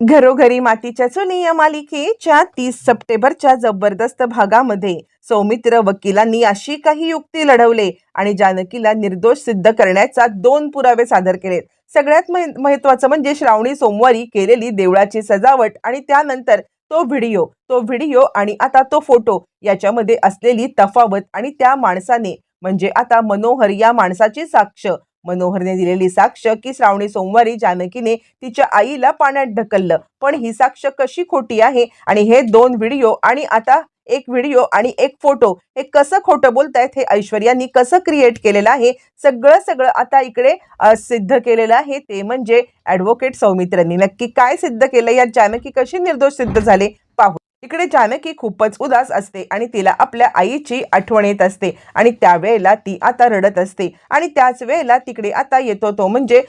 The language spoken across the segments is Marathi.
घरोघरी मातीच्या चुनी या मालिकेच्या तीस सप्टेंबरच्या जबरदस्त भागामध्ये सौमित्र वकिलांनी अशी काही युक्ती लढवले आणि जानकीला निर्दोष सिद्ध करण्याचा दोन पुरावे सादर केलेत. सगळ्यात मह- महत्वाचं म्हणजे श्रावणी सोमवारी केलेली देवळाची सजावट आणि त्यानंतर तो व्हिडिओ तो व्हिडिओ आणि आता तो फोटो याच्यामध्ये असलेली तफावत आणि त्या माणसाने म्हणजे आता मनोहर या माणसाची साक्ष मनोहरने दिलेली साक्ष की श्रावणी सोमवारी जानकीने तिच्या आईला पाण्यात ढकललं. पण ही साक्ष कशी खोटी आहे? आणि हे दोन व्हिडिओ आणि आता एक व्हिडिओ आणि एक फोटो हे कसं खोटं बोलतायत हे ऐश्वर्यानी कसं क्रिएट केलेलं आहे? सगळं सगळं आता इकडे सिद्ध केलेलं आहे. ते म्हणजे ॲडव्होकेट सौमित्रांनी. नक्की काय सिद्ध केलं? यात जानकी कशी निर्दोष सिद्ध झाले? तिकडे इकडे जानकी खूपच उदास असते आणि तिला आपल्या आईची आठवण येत असते आणि त्यावेळेला ती आता रडत असते. आणि त्याच वेळेला तिकडे आता येतो तो म्हणजे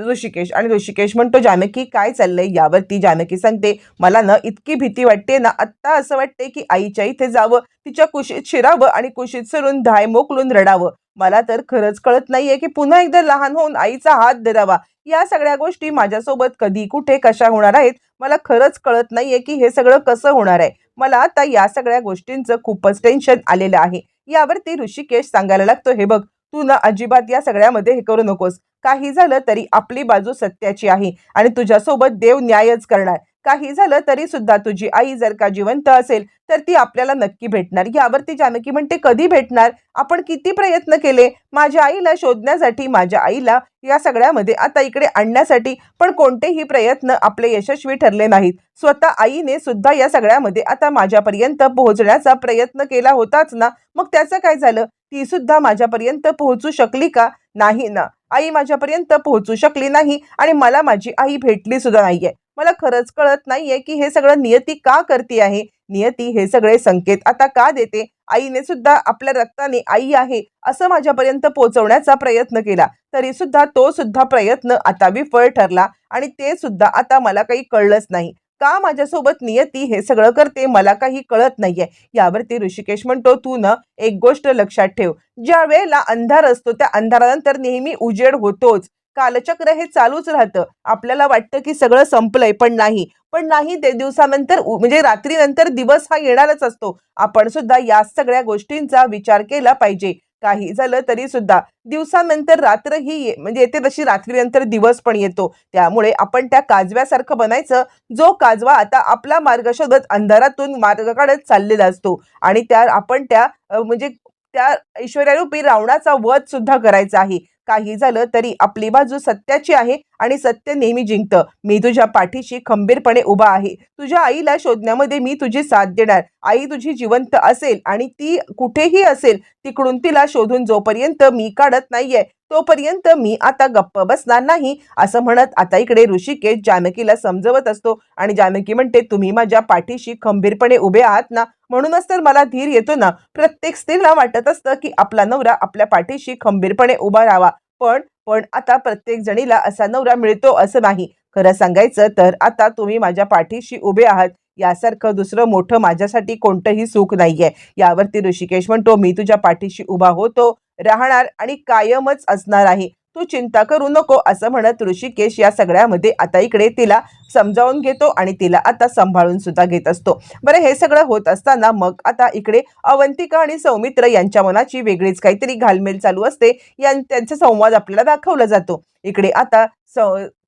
ऋषिकेश. आणि ऋषिकेश म्हणतो जानकी काय चाललंय यावरती? जानकी सांगते मला ना इतकी भीती वाटते ना आत्ता असं वाटते की आईच्या इथे जावं तिच्या कुशीत शिरावं आणि कुशीत सरून धाय मोकलून रडावं. मला तर खरंच कळत नाहीये की पुन्हा एकदा लहान होऊन आईचा हात धरावा. या सगळ्या गोष्टी माझ्यासोबत कधी कुठे कशा होणार आहेत मला खरंच कळत नाहीये की हे सगळं कसं होणार आहे. मला आता या सगळ्या गोष्टींचं खूपच टेन्शन आलेलं आहे. यावरती ऋषिकेश सांगायला लागतो हे बघ तू ना अजिबात या सगळ्यामध्ये हे करू नकोस. काही झालं तरी आपली बाजू सत्याची आहे आणि तुझ्यासोबत देव न्यायच करणार. काही झालं तरी सुद्धा तुझी आई जर का जिवंत असेल तर ती आपल्याला नक्की भेटणार. यावरती जानकी म्हणते कधी भेटणार? आपण किती प्रयत्न केले? माझ्या आईला शोधण्यासाठी माझ्या आईला या सगळ्यामध्ये आता इकडे आणण्यासाठी पण कोणतेही प्रयत्न आपले यशस्वी ठरले नाहीत. स्वतः आईने सुद्धा या सगळ्यामध्ये आता माझ्यापर्यंत पोहोचण्याचा प्रयत्न केला होताच ना? मग त्याचं काय झालं? ती सुद्धा माझ्यापर्यंत पोहोचू शकली का? नाही ना. आई माझ्यापर्यंत पोहोचू शकली नाही आणि मला माझी आई भेटली सुद्धा नाहीये. मला खरंच कळत नाहीये की हे सगळं नियती का करते आहे? नियती हे सगळे संकेत आता का देते? आईने सुद्धा आपल्या रक्ताने आई आहे असं माझ्यापर्यंत पोहोचवण्याचा प्रयत्न केला. तरी सुद्धा तो सुद्धा प्रयत्न आता विफळ ठरला आणि ते सुद्धा आता मला काही कळलंच नाही. का माझ्यासोबत नियती हे सगळं करते मला काही कळत नाहीये? यावरती ऋषिकेश म्हणतो तू न एक गोष्ट लक्षात ठेव. ज्या वेळेला अंधार असतो त्या अंधारानंतर नेहमी उजेड होतोच. कालचक्र हे चालूच राहतं. आपल्याला वाटतं की सगळं संपलंय पण नाही. पण नाही ते दिवसानंतर उ- म्हणजे रात्रीनंतर दिवस हा येणारच असतो. आपण सुद्धा या सगळ्या गोष्टींचा विचार केला पाहिजे. काही झालं तरी सुद्धा दिवसानंतर रात्र ही ये- म्हणजे येते तशी रात्रीनंतर दिवस पण येतो. त्यामुळे आपण त्या काजव्यासारखं बनायचं. जो काजवा आता आपला मार्ग शोधत अंधारातून मार्ग काढत चाललेला असतो. आणि त्या आपण त्या म्हणजे त्या ऐश्वर्यारूपी रावणाचा वध सुद्धा करायचा आहे. काही झालं तरी आपली बाजू सत्याची आहे आणि सत्य नेहमी जिंकतं. मी तुझ्या पाठीशी खंबीरपणे उभा आहे. तुझ्या आईला शोधण्यामध्ये मी तुझी साथ देणार. आई तुझी जिवंत असेल आणि ती कुठेही असेल तिकडून तिला शोधून जोपर्यंत मी काढत नाहीये तोपर्यंत मी आता गप्प बसणार नाही असं म्हणत आता इकडे ऋषिकेश जानकीला समजवत असतो. आणि जानकी म्हणते तुम्ही माझ्या पाठीशी खंबीरपणे उभे आहात ना म्हणूनच तर मला धीर येतो ना प्रत्येक स्त्रीला वाटत असतं की आपला नवरा आपल्या पाठीशी खंबीरपणे उभा राहावा. पण पण आता प्रत्येक जणीला असा नवरा मिळतो असं नाही. खरं सांगायचं तर आता तुम्ही माझ्या पाठीशी उभे आहात यासारखं दुसरं मोठं माझ्यासाठी कोणतंही सुख नाहीये. यावरती ऋषिकेश म्हणतो मी तुझ्या पाठीशी उभा होतो राहणार आणि कायमच असणार आहे. तू चिंता करू नको असं म्हणत ऋषिकेश या सगळ्यामध्ये आता इकडे तिला समजावून घेतो आणि तिला आता सांभाळून सुद्धा घेत असतो. बरं हे सगळं होत असताना मग आता इकडे अवंतिका आणि सौमित्र यांच्या मनाची वेगळीच काहीतरी घालमेल चालू असते. यां त्यांचा संवाद आपल्याला दाखवला जातो. इकडे आता स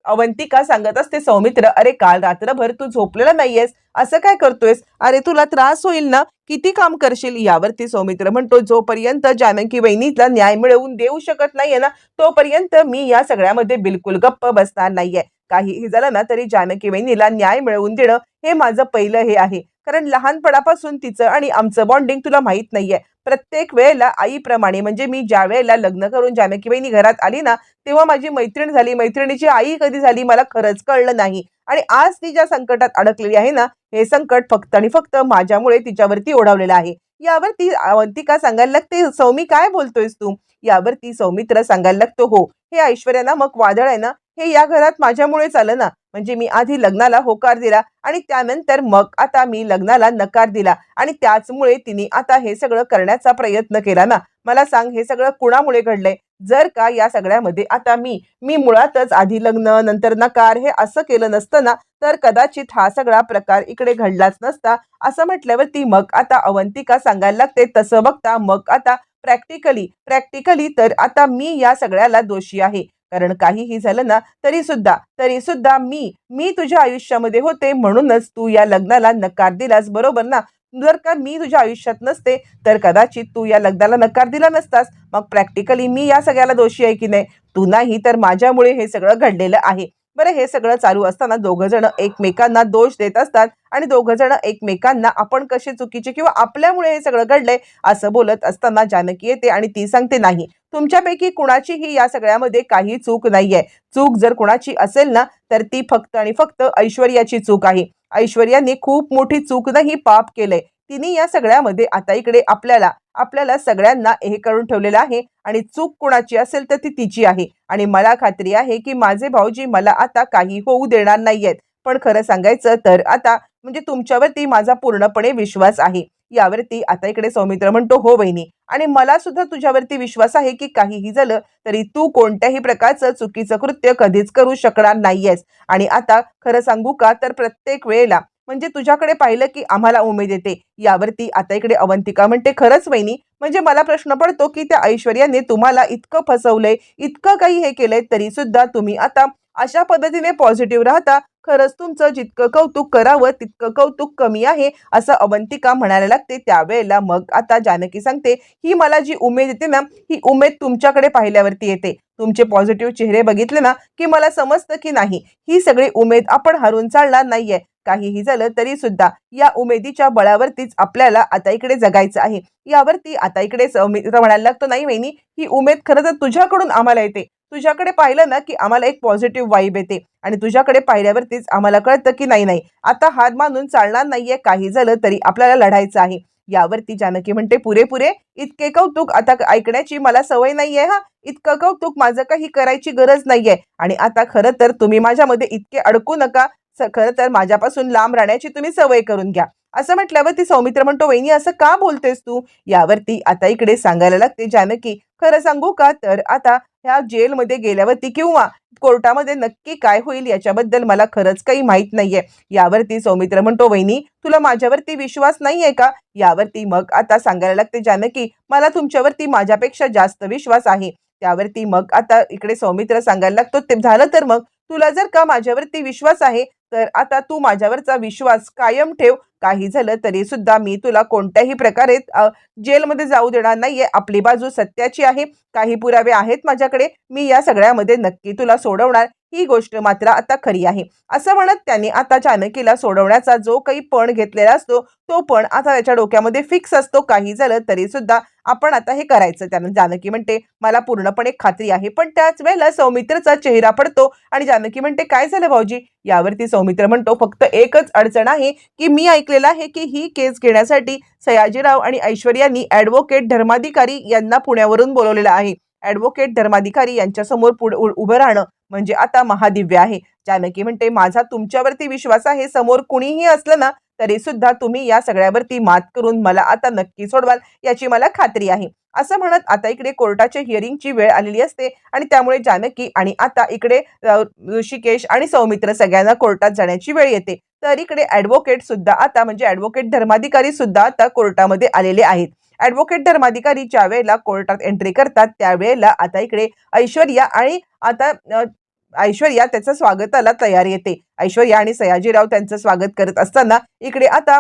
अवंतिका सांगत असते सौमित्र अरे काल रात्रभर तू झोपलेला नाहीयेस असं काय करतोयस? अरे तुला त्रास होईल ना? किती काम करशील? यावरती सौमित्र म्हणतो जोपर्यंत जानकी वहिनीला न्याय मिळवून देऊ शकत नाहीये ना तोपर्यंत मी या सगळ्यामध्ये बिलकुल गप्प बसणार नाहीये. काहीही झालं ना तरी जानकी वहिनीला न्याय मिळवून देणं हे माझं पहिलं हे आहे. कारण लहानपणापासून तिचं आणि आमचं बॉन्डिंग तुला माहीत नाहीये. प्रत्येक वेळेला आईप्रमाणे म्हणजे मी ज्या वेळेला लग्न करून जानकी बहिणी घरात आली ना तेव्हा माझी मैत्रीण झाली. मैत्रिणीची आई कधी झाली मला खरंच कळलं नाही. आणि आज ती ज्या संकटात अडकलेली आहे ना हे संकट फक्त आणि फक्त माझ्यामुळे तिच्यावरती ओढावलेलं आहे. यावर ती अवंतिका सांगायला लागते सौमी काय बोलतोयस तू? यावरती सौमित्र सांगायला लागतो हो हे ऐश्वर्या मग वादळ आहे ना हे या घरात माझ्यामुळेच आलं ना. म्हणजे मी आधी लग्नाला होकार दिला आणि त्यानंतर मग आता मी लग्नाला नकार दिला. आणि त्याचमुळे तिने आता हे सगळं करण्याचा प्रयत्न केला ना. मला सांग हे सगळं कुणामुळे घडलंय? जर का या सगळ्यामध्ये आता मी मी मुळातच आधी लग्न नंतर नकार हे असं केलं नसतं ना तर कदाचित हा सगळा प्रकार इकडे घडलाच नसता. असं म्हटल्यावरती मग आता अवंतिका सांगायला लागते. तसं बघता मग आता प्रॅक्टिकली प्रॅक्टिकली तर आता मी या सगळ्याला दोषी आहे. कारण काहीही झालं ना तरी सुद्धा तरी सुद्धा मी मी तुझ्या आयुष्यामध्ये होते म्हणूनच तू या लग्नाला नकार दिलास बरोबर ना? जर का मी तुझ्या आयुष्यात नसते तर कदाचित तू या लग्नाला नकार दिला नसतास. मग प्रॅक्टिकली मी या सगळ्याला दोषी आहे की नाही? तू नाही तर माझ्यामुळे हे सगळं घडलेलं आहे. बरं हे सगळं चालू असताना दोघं जण एकमेकांना दोष देत असतात आणि दोघं जण एकमेकांना आपण कसे चुकीचे किंवा आपल्यामुळे हे सगळं घडलंय असं बोलत असताना जानकी येते आणि ती सांगते नाही तुमच्यापैकी कुणाचीही या सगळ्यामध्ये काही चूक नाहीये. चूक जर कुणाची असेल ना तर ती फक्त आणि फक्त ऐश्वर्याची चूक आहे. ऐश्वर्याने खूप मोठी चूक नाही पाप केलंय. तिने या सगळ्यामध्ये आता इकडे आपल्याला आपल्याला सगळ्यांना हे करून ठेवलेलं आहे. आणि चूक कुणाची असेल तर ती तिची आहे. आणि मला खात्री आहे की माझे भाऊजी मला आता काही होऊ देणार नाहीयेत. पण खरं सांगायचं तर आता म्हणजे तुमच्यावरती माझा पूर्णपणे विश्वास आहे. यावरती आता इकडे सौमित्र म्हणतो हो बहिणी. आणि मला सुद्धा तुझ्यावरती विश्वास आहे की काहीही झालं तरी तू कोणत्याही प्रकारचं चुकीचं कृत्य कधीच करू शकणार नाहीयेस. आणि आता खरं सांगू का? तर प्रत्येक वेळेला म्हणजे तुझ्याकडे पाहिलं की आम्हाला उमेद येते. यावरती आता इकडे अवंतिका म्हणते खरंच वहिनी म्हणजे मला प्रश्न पडतो की त्या ऐश्वर्याने तुम्हाला इतकं फसवलंय इतकं काही हे केलंय तरी सुद्धा तुम्ही आता अशा पद्धतीने पॉझिटिव्ह राहता. खरंच तुमचं जितकं कौतुक करावं तितकं कौतुक कमी आहे असं अवंतिका म्हणायला लागते. त्यावेळेला मग आता जानकी सांगते ही मला जी उमेद येते ना ही उमेद तुमच्याकडे पाहिल्यावरती येते. तुमचे पॉझिटिव्ह चेहरे बघितले ना की मला समजतं की नाही ही सगळी उमेद आपण हरून चालणार नाहीये. काहीही झालं तरी सुद्धा या उमेदीच्या बळावरतीच आपल्याला आता इकडे जगायचं आहे. यावरती आता इकडे म्हणायला लागतो नाही वहिनी ही उमेद खरं तर तुझ्याकडून आम्हाला येते. तुझ्याकडे पाहिलं ना की आम्हाला एक पॉझिटिव्ह वाईब येते आणि तुझ्याकडे पाहिल्यावरतीच आम्हाला कळतं की नाही नाही. आता हात मानून चालणार नाहीये काही झालं तरी आपल्याला लढायचं आहे. यावरती जानकी म्हणते पुरेपुरे इतके कौतुक आता ऐकण्याची मला सवय नाहीये हा. इतकं कौतुक माझं काही करायची गरज नाहीये. आणि आता खरं तर तुम्ही माझ्यामध्ये इतके अडकू नका. खरं तर माझ्यापासून लांब राहण्याची तुम्ही सवय करून घ्या. असं म्हटल्यावर ती सौमित्र म्हणतो वहिनी असं का बोलतेस तू? यावरती आता इकडे सांगायला लागते जानकी खरं सांगू का? तर आता ह्या जेलमध्ये गेल्यावरती किंवा कोर्टामध्ये नक्की काय होईल याच्याबद्दल मला खरंच काही माहीत नाहीये. यावरती सौमित्र म्हणतो वहिनी तुला माझ्यावरती विश्वास नाहीये का? यावरती मग आता सांगायला लागते जानकी मला तुमच्यावरती माझ्यापेक्षा जास्त विश्वास आहे. त्यावरती मग आता इकडे सौमित्र सांगायला लागतो ते झालं तर मग? तुला जर का माझ्यावरती विश्वास आहे तर आता तू माझ्यावरचा विश्वास कायम ठेव. काही झालं तरी सुद्धा मी तुला कोणत्याही प्रकारे जेलमध्ये जाऊ देणार नाहीये. आपली बाजू सत्याची आहे. काही पुरावे आहेत माझ्याकडे. मी या सगळ्यामध्ये नक्की तुला सोडवणार. ही गोष्ट मात्र आता खरी आहे. असं म्हणत त्यांनी आता जानकीला सोडवण्याचा जो काही पण घेतलेला असतो तो पण आता त्याच्या डोक्यामध्ये फिक्स असतो. काही झालं तरी सुद्धा आपण आता हे करायचं. त्यानं जानकी म्हणते मला पूर्णपणे खात्री आहे. पण त्याच वेळेला सौमित्रचा चेहरा पडतो आणि जानकी म्हणते काय झालं भाऊजी? यावरती सौमित्र म्हणतो फक्त एकच अडचण आहे की मी ऐकलेलं आहे की ही केस घेण्यासाठी सयाजीराव आणि ऐश्वर्यांनी ॲडव्होकेट धर्माधिकारी यांना पुण्यावरून बोलवलेलं आहे. ॲडव्होकेट धर्माधिकारी यांच्यासमोर पुढे उ- उभं राहणं म्हणजे आता महादिव्य आहे. जानकी म्हणते माझा तुमच्यावरती विश्वास आहे समोर कुणीही असलं ना तरी सुद्धा तुम्ही या सगळ्यावरती मात करून मला आता नक्की सोडवाल याची मला खात्री आहे. असं म्हणत आता इकडे कोर्टाच्या हिअरिंगची वेळ आलेली असते आणि त्यामुळे जानकी आणि आता इकडे ऋषिकेश आणि सौमित्र सगळ्यांना कोर्टात जाण्याची वेळ येते. तर इकडे ॲडव्होकेट सुद्धा आता म्हणजे ॲडव्होकेट धर्माधिकारी सुद्धा आता कोर्टामध्ये आलेले आहेत. ॲडव्होकेट धर्माधिकारी ज्या वेळेला कोर्टात एंट्री करतात त्यावेळेला आता इकडे ऐश्वर्या आणि आता ऐश्वर्या त्याचं स्वागताला तयार येते. ऐश्वर्या आणि सयाजीराव त्यांचं स्वागत करत असताना इकडे आता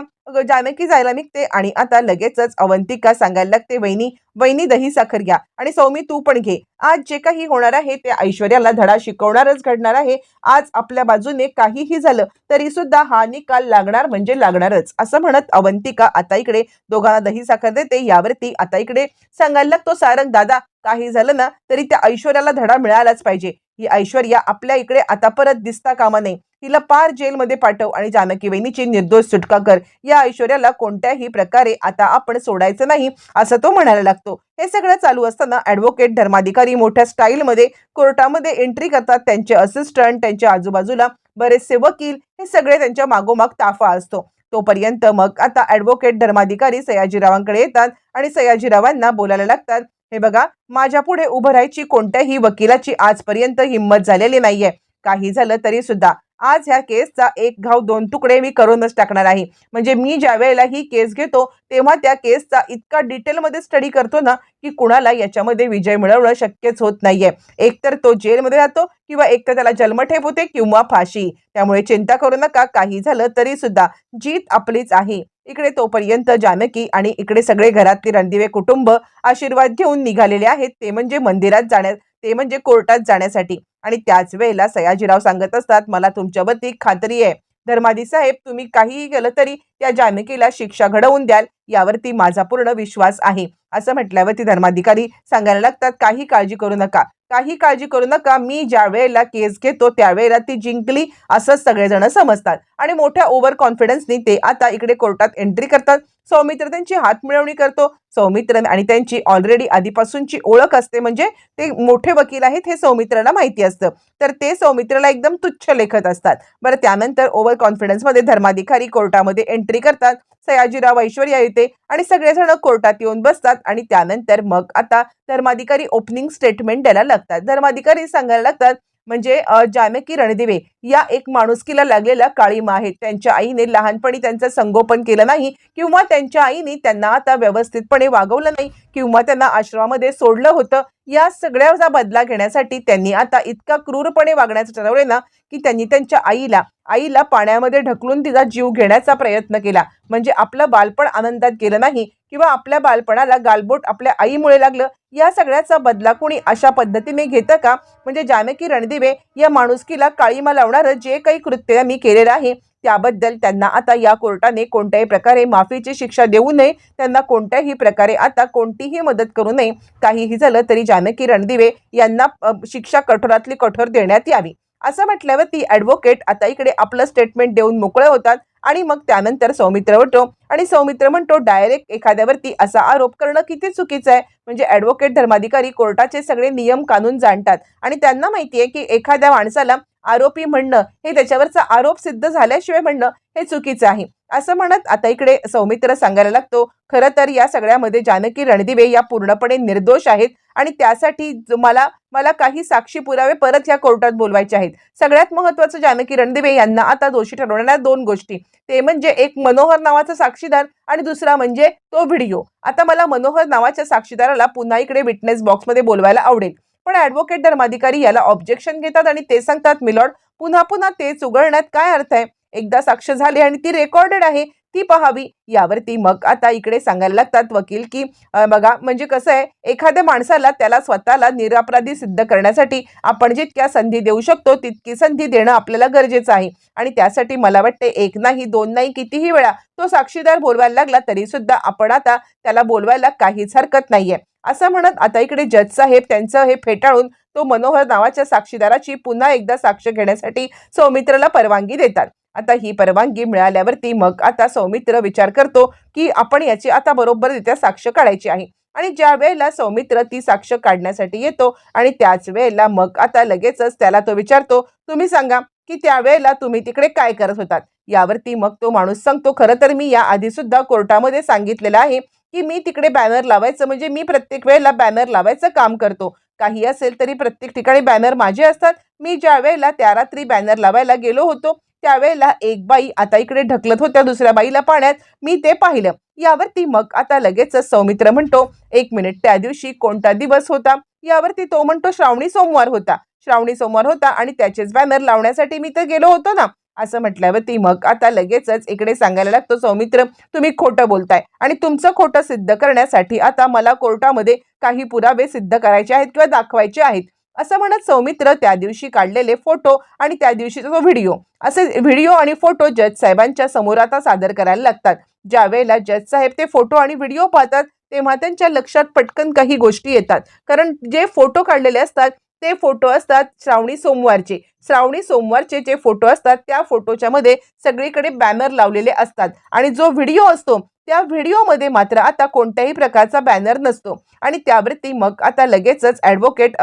जानकी जायला निघते आणि आता लगेचच अवंतिका सांगायला लागते वहिनी वहिनी दही साखर घ्या आणि सौमी तू पण घे. आज जे काही होणार आहे ते ऐश्वर्याला धडा शिकवणारच घडणार आहे. आज आपल्या बाजूने काहीही झालं तरी सुद्धा हा निकाल लागणार म्हणजे लागणारच. असं म्हणत अवंतिका आता इकडे दोघांना दही साखर देते यावरती आता इकडे सांगायला लागतो सारंग दादा काही झालं ना तरी त्या ऐश्वर्याला धडा मिळालाच पाहिजे. ही ऐश्वर्या आपल्या इकडे आता परत दिसता कामा नये. तिला पार जेलमध्ये पाठव आणि जानकी वहिनीची निर्दोष सुटका कर. या ऐश्वर्याला कोणत्याही प्रकारे आता आपण सोडायचं नाही असं तो म्हणायला लागतो. हे सगळं चालू असताना ॲडव्होकेट धर्माधिकारी मोठ्या स्टाईलमध्ये कोर्टामध्ये एंट्री करतात त्यांचे असिस्टंट त्यांच्या आजूबाजूला बरेचसे वकील हे सगळे त्यांच्या मागोमाग ताफा असतो. तोपर्यंत मग आता ॲडव्होकेट धर्माधिकारी सयाजीरावांकडे येतात आणि सयाजीरावांना बोलायला लागतात हे बघा माझ्या पुढे उभं राहायची कोणत्याही वकिलाची आजपर्यंत हिंमत झालेली नाहीये. काही झालं तरी सुद्धा आज ह्या केसचा एक घाव दोन तुकडे मी करूनच टाकणार आहे. म्हणजे मी ज्या वेळेला ही केस घेतो तेव्हा त्या केसचा इतका डिटेलमध्ये स्टडी करतो ना की कुणाला याच्यामध्ये विजय मिळवणं शक्यच होत नाहीये. एकतर तो जेलमध्ये जातो किंवा एकतर त्याला जन्मठेप होते किंवा फाशी. त्यामुळे चिंता करू नका काही झालं तरी सुद्धा जीत आपलीच आहे. इकडे तोपर्यंत जानकी आणि इकडे सगळे घरातले रणदिवे कुटुंब आशीर्वाद घेऊन निघालेले आहेत. ते म्हणजे मंदिरात जाण्या ते म्हणजे कोर्टात जाण्यासाठी. आणि त्याच वेळेला सयाजीराव सांगत असतात मला तुमच्यावरती खात्री आहे. धर्मादी साहेब तुम्ही काहीही केलं तरी त्या जानकीला शिक्षा घडवून द्याल यावरती माझा पूर्ण विश्वास आहे. असं म्हटल्यावरती धर्माधिकारी सांगायला लागतात काही काळजी करू नका. काही काळजी करू नका. मी ज्या वेळेला केस घेतो त्यावेळेला ती जिंकली असंच सगळेजण समजतात. आणि मोठ्या ओव्हर कॉन्फिडन्सनी ते आता इकडे कोर्टात एंट्री करतात. सौमित्र त्यांची हातमिळवणी करतो. सौमित्र आणि त्यांची ऑलरेडी आधीपासूनची ओळख असते म्हणजे ते मोठे वकील आहेत हे सौमित्राला माहिती असतं. तर ते सौमित्राला एकदम तुच्छ लेखत असतात. बरं त्यानंतर ओव्हर कॉन्फिडन्समध्ये धर्माधिकारी कोर्टामध्ये एंट्री करतात. सयाजीराव ऐश्वर्या येते आणि सगळेजण कोर्टात येऊन बसतात आणि त्यानंतर मग आता धर्माधिकारी ओपनिंग स्टेटमेंट द्यायला लागतात. धर्माधिकारी सांगायला लागतात म्हणजे जानकी रणदिवे या एक माणुसकीला लागलेल्या काळीमा आहेत. त्यांच्या आईने लहानपणी त्यांचं संगोपन केलं नाही किंवा त्यांच्या आईने त्यांना आता व्यवस्थितपणे वागवलं नाही किंवा त्यांना आश्रमामध्ये सोडलं होतं. या सगळ्याचा बदला घेण्यासाठी त्यांनी आता इतका क्रूरपणे वागण्याचं ठरवले ना की त्यांनी त्यांच्या आईला आईला पाण्यामध्ये ढकलून तिचा जीव घेण्याचा प्रयत्न केला. म्हणजे आपलं बालपण आनंदात गेलं नाही किंवा आपल्या बालपणाला गालबोट आपल्या आईमुळे लागलं. या सगळ्याचा बदला कोणी अशा पद्धतीने घेतं का? म्हणजे जानकी रणदिवे या माणुसकीला काळीमा लावणारं जे काही कृत्य मी केलेलं आहे त्याबद्दल त्यांना आता या कोर्टाने कोणत्याही प्रकारे माफीची शिक्षा देऊ नये. त्यांना कोणत्याही प्रकारे आता कोणतीही मदत करू नये. काहीही झालं तरी जानकी रणदिवे यांना शिक्षा कठोरातली कठोर देण्यात यावी. असं म्हटल्यावर ती ॲडव्होकेट आता इकडे आपलं स्टेटमेंट देऊन मोकळे होतात आणि मग त्यानंतर सौमित्र होतो. आणि सौमित्र म्हणतो डायरेक्ट एखाद्यावरती असा आरोप करणं किती चुकीचं आहे. म्हणजे ॲडव्होकेट धर्माधिकारी कोर्टाचे सगळे नियम कानून जाणतात. आणि त्यांना माहिती आहे की एखाद्या माणसाला आरोपी म्हणणं हे त्याच्यावरचा आरोप सिद्ध झाल्याशिवाय म्हणणं हे चुकीचं आहे. असं म्हणत आता इकडे सौमित्र सांगायला लागतो खरं तर या सगळ्यामध्ये जानकी रणदिवे या पूर्णपणे निर्दोष आहेत आणि त्यासाठी मला मला काही साक्षी पुरावे परत या कोर्टात बोलवायचे आहेत. सगळ्यात महत्त्वाचं जानकी रणदिवे यांना आता दोषी ठरवणाऱ्या दोन गोष्टी. ते म्हणजे एक मनोहर नावाचा साक्षीदार आणि दुसरा म्हणजे तो व्हिडिओ. आता मला मनोहर नावाच्या साक्षीदाराला पुन्हा इकडे विटनेस बॉक्समध्ये बोलवायला आवडेल. पण ॲडव्होकेट धर्माधिकारी याला ऑब्जेक्शन घेतात आणि ते सांगतात मिलॉर्ड पुन्हा पुन्हा तेच उघडण्यात काय अर्थ आहे? एकदा साक्ष झाली आणि ती रेकॉर्डेड आहे ती पहावी. यावरती मग आता इकडे सांगायला लागतात वकील की बघा म्हणजे कसं आहे एखाद्या माणसाला त्याला स्वतःला निरपराधी सिद्ध करण्यासाठी आपण जितक्या संधी देऊ शकतो तितकी संधी देणं आपल्याला गरजेचं आहे. आणि त्यासाठी मला वाटते एक नाही दोन नाही कितीही वेळा तो साक्षीदार बोलवायला लागला तरी सुद्धा आपण आता त्याला बोलवायला काहीच हरकत नाहीये. असं म्हणत आता इकडे जज साहेब त्यांचं हे फेटाळून तो मनोहर नावाच्या साक्षीदाराची पुन्हा एकदा साक्ष घेण्यासाठी सौमित्रला परवानगी देतात. आता ही परवानगी मिळाल्यावरती मग आता सौमित्र विचार करतो की आपण याची आता बरोबररित्या साक्ष काढायची आहे. आणि ज्या वेळेला सौमित्र ती साक्ष काढण्यासाठी येतो आणि त्याच वेळेला मग आता लगेचच त्याला तो विचारतो तुम्ही सांगा की त्यावेळेला तुम्ही तिकडे काय करत होतात? यावरती मग तो माणूस सांगतो खरं तर मी या आधी सुद्धा कोर्टामध्ये सांगितलेलं आहे की मी तिकडे बॅनर लावायचं म्हणजे मी प्रत्येक वेळेला बॅनर लावायचं काम करतो. काही असेल तरी प्रत्येक ठिकाणी बॅनर माझे असतात. मी ज्या वेळेला त्या रात्री बॅनर लावायला गेलो होतो त्यावेळेला एक बाई आता इकडे ढकलत होत्या दुसऱ्या बाईला पाण्यात. मी ते पाहिलं. यावरती मग आता लगेचच सौमित्र म्हणतो एक मिनिट त्या दिवशी कोणता दिवस होता? यावरती तो म्हणतो श्रावणी सोमवार होता. श्रावणी सोमवार होता आणि त्याचेच बॅनर लावण्यासाठी मी तर गेलो होतो ना. असं म्हटल्यावर ती मग आता लगेचच इकडे सांगायला लागतो सौमित्र तुम्ही खोटं बोलताय आणि तुमचं खोटं सिद्ध करण्यासाठी आता मला कोर्टामध्ये काही पुरावे सिद्ध करायचे आहेत किंवा दाखवायचे आहेत. असं म्हणत सौमित्र त्या दिवशी काढलेले फोटो आणि त्या दिवशीचा तो व्हिडिओ असे व्हिडिओ आणि फोटो जज साहेबांच्या समोर आता सादर करायला लागतात. ज्या वेळेला जज साहेब ते फोटो आणि व्हिडिओ पाहतात तेव्हा त्यांच्या लक्षात पटकन काही गोष्टी येतात. कारण जे फोटो काढलेले असतात ते फोटो असतात श्रावणी सोमवारचे. श्रावणी सोमवारचे जे फोटो असतात त्या फोटोच्या मध्ये सगळीकडे बॅनर लावलेले असतात. आणि जो व्हिडिओ असतो त्या व्हिडिओमध्ये मात्र आता कोणत्याही प्रकारचा बॅनर नसतो. आणि त्यावरती मग आता लगेचच ॲडव्होकेट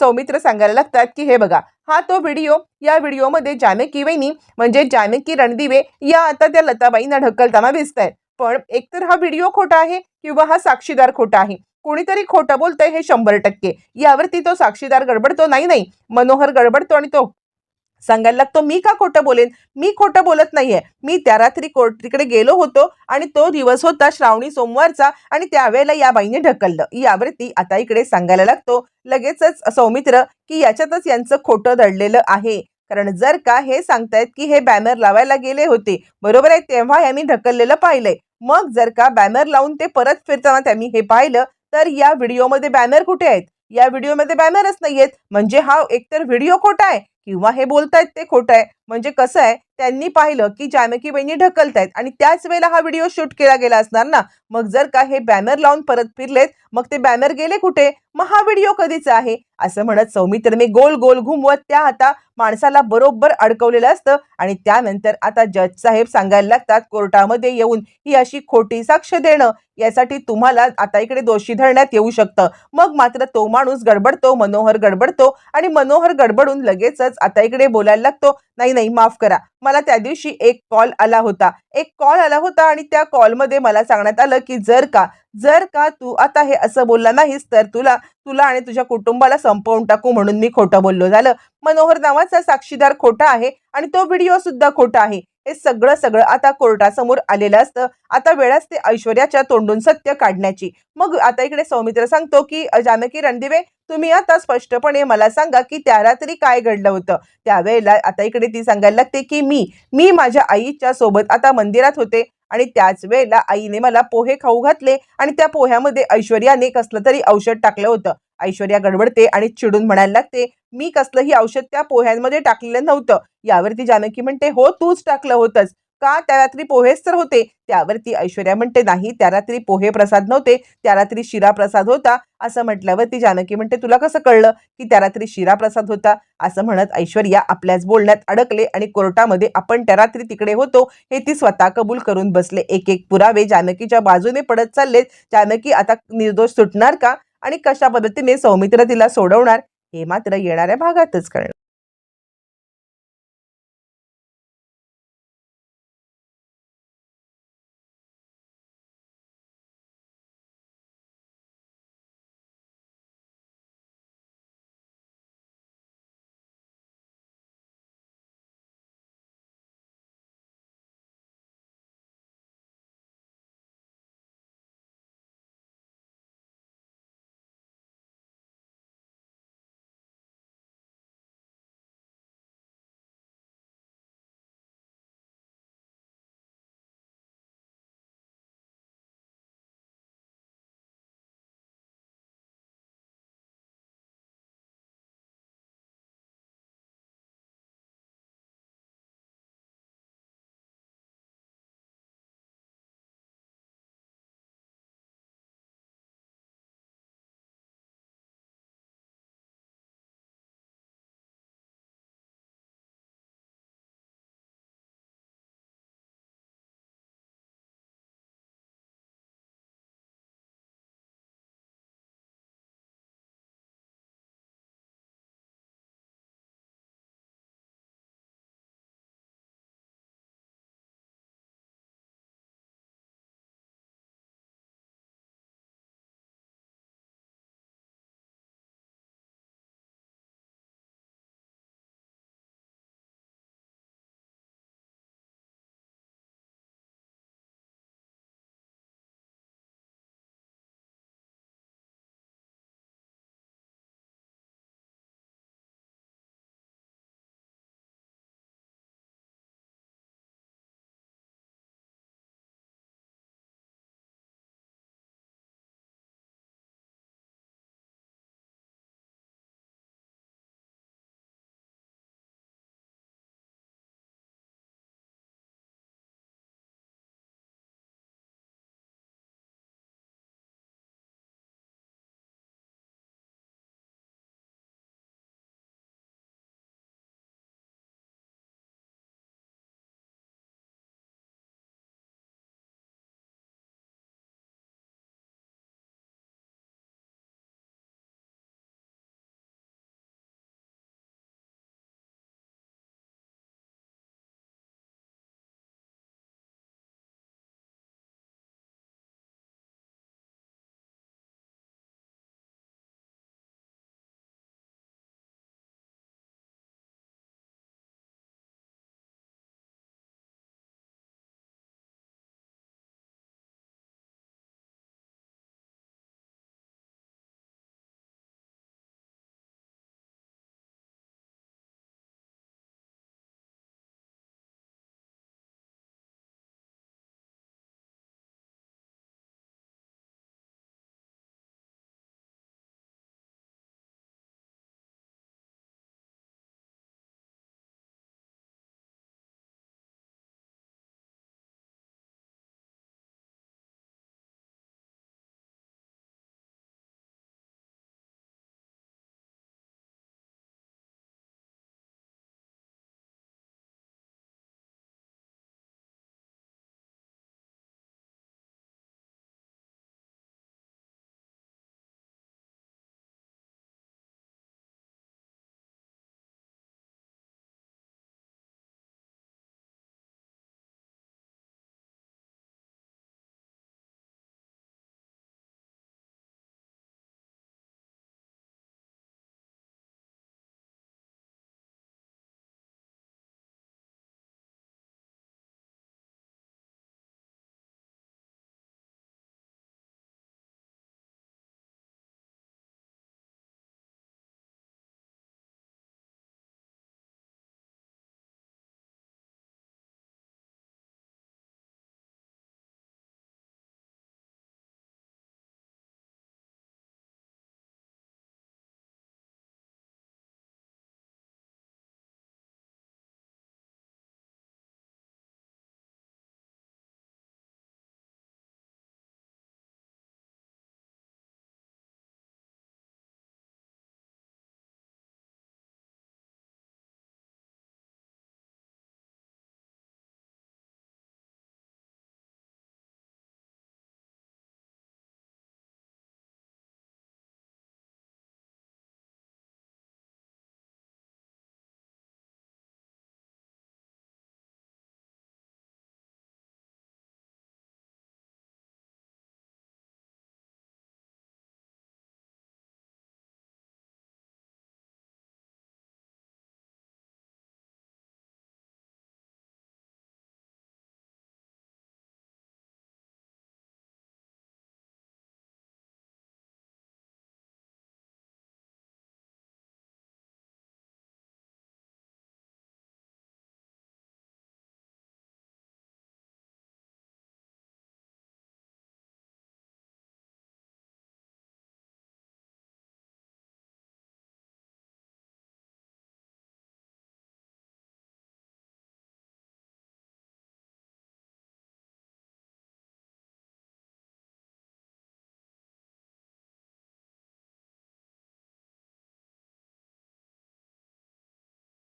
सौमित्र सांगायला लागतात की हे बघा हा तो व्हिडिओ या व्हिडिओमध्ये जानकी वहिनी म्हणजे जानकी रणदिवे या आता त्या लताबाईंना ढकलताना दिसत आहेत पण एकतर हा व्हिडिओ खोटा आहे किंवा हा साक्षीदार खोटा आहे. कोणीतरी खोटं बोलतंय हे शंभर टक्के. यावरती तो साक्षीदार गडबडतो. नाही नाही. मनोहर गडबडतो आणि तो सांगायला लागतो मी का खोटं बोलेन? मी खोटं बोलत नाहीये. मी त्या रात्री कोर्ट तिकडे गेलो होतो आणि तो दिवस होता श्रावणी सोमवारचा आणि त्यावेळेला या बाईने ढकललं. यावरती आता इकडे सांगायला लागतो लगेचच सौमित्र की याच्यातच यांचं खोटं दडलेलं आहे. कारण जर का हे सांगतायत की हे बॅनर लावायला गेले होते बरोबर आहे तेव्हा यांनी ढकललेलं पाहिलंय. मग जर का बॅनर लावून ते परत फिरताना त्यांनी हे पाहिलं तर या व्हिडिओमध्ये बॅनर कुठे आहेत? या व्हिडिओमध्ये बॅनरच नाही आहेत म्हणजे हा एकतर व्हिडिओ खोटा आहे किंवा हे बोलतायत ते खोटं आहे. म्हणजे कसं आहे? त्यांनी पाहिलं की जानकी बहिणी ढकलतायत. आणि त्याच वेळेला हा व्हिडिओ शूट केला गेला असणार ना? मग जर का हे बॅनर लावून परत फिरलेत मग ते बॅनर गेले कुठे? मग हा व्हिडिओ कधीचा आहे? असं म्हणत सौमित्रने गोल गोल घुमवत त्या आता माणसाला बरोबर अडकवलेलं असतं. आणि त्यानंतर आता जज साहेब सांगायला लागतात कोर्टामध्ये येऊन ही अशी खोटी साक्ष देणं यासाठी तुम्हाला आता इकडे दोषी धरण्यात येऊ शकतं. मग मात्र तो माणूस गडबडतो मनोहर गडबडतो. आणि मनोहर गडबडून लगेचच आता इकडे बोलायला लागतो नाही नाही माफ करा. मला त्या दिवशी एक कॉल आला होता. एक कॉल आला होता आणि त्या कॉलमध्ये मला सांगण्यात आलं की जर का जर का तू आता हे असं बोलला नाहीस तर तुला तुला आणि तुझ्या कुटुंबाला संपवून टाकू म्हणून मी खोटं बोललो. झालं. मनोहर नावाचा साक्षीदार खोटा आहे आणि तो व्हिडिओ सुद्धा खोटा आहे. हे सगळं सगळं आता कोर्टासमोर आलेलं असतं. आता वेळाच ते ऐश्वर्याच्या तोंडून सत्य काढण्याची. मग आता इकडे सौमित्र सांगतो की जानकी रणदिवे तुम्ही आता स्पष्टपणे मला सांगा की त्या रात्री काय घडलं होतं? त्यावेळेला आता इकडे ती सांगायला लागते की मी मी माझ्या आईच्या सोबत आता मंदिरात होते आणि त्याच वेळेला आईने मला पोहे खाऊ घातले आणि त्या पोह्यामध्ये ऐश्वर्याने कसलं तरी औषध टाकलं होतं. ऐश्वर्या गडबडते आणि चिडून म्हणायला लागते मी कसलंही औषध त्या पोह्यांमध्ये टाकलेलं नव्हतं. यावरती जानकी म्हणते हो तूच टाकलं होतंस. का त्या रात्री पोहेच तर होते? त्यावरती ऐश्वर्या म्हणते नाही त्या रात्री पोहे प्रसाद नव्हते. त्या रात्री शिरा प्रसाद होता. असं म्हटल्यावरती जानकी म्हणते तुला कसं कळलं की त्या रात्री शिरा प्रसाद होता? असं म्हणत ऐश्वर्या आपल्याच बोलण्यात अडकले आणि कोर्टामध्ये आपण त्या रात्री तिकडे होतो हे ती स्वतः कबूल करून बसले. एक एक पुरावे जानकीच्या बाजूने पडत चाललेत. जानकी आता निर्दोष सुटणार का? आणि कशा पद्धतीने सौमित्र तिला सोडवणार हे मात्र येणाऱ्या भागातच कळणार.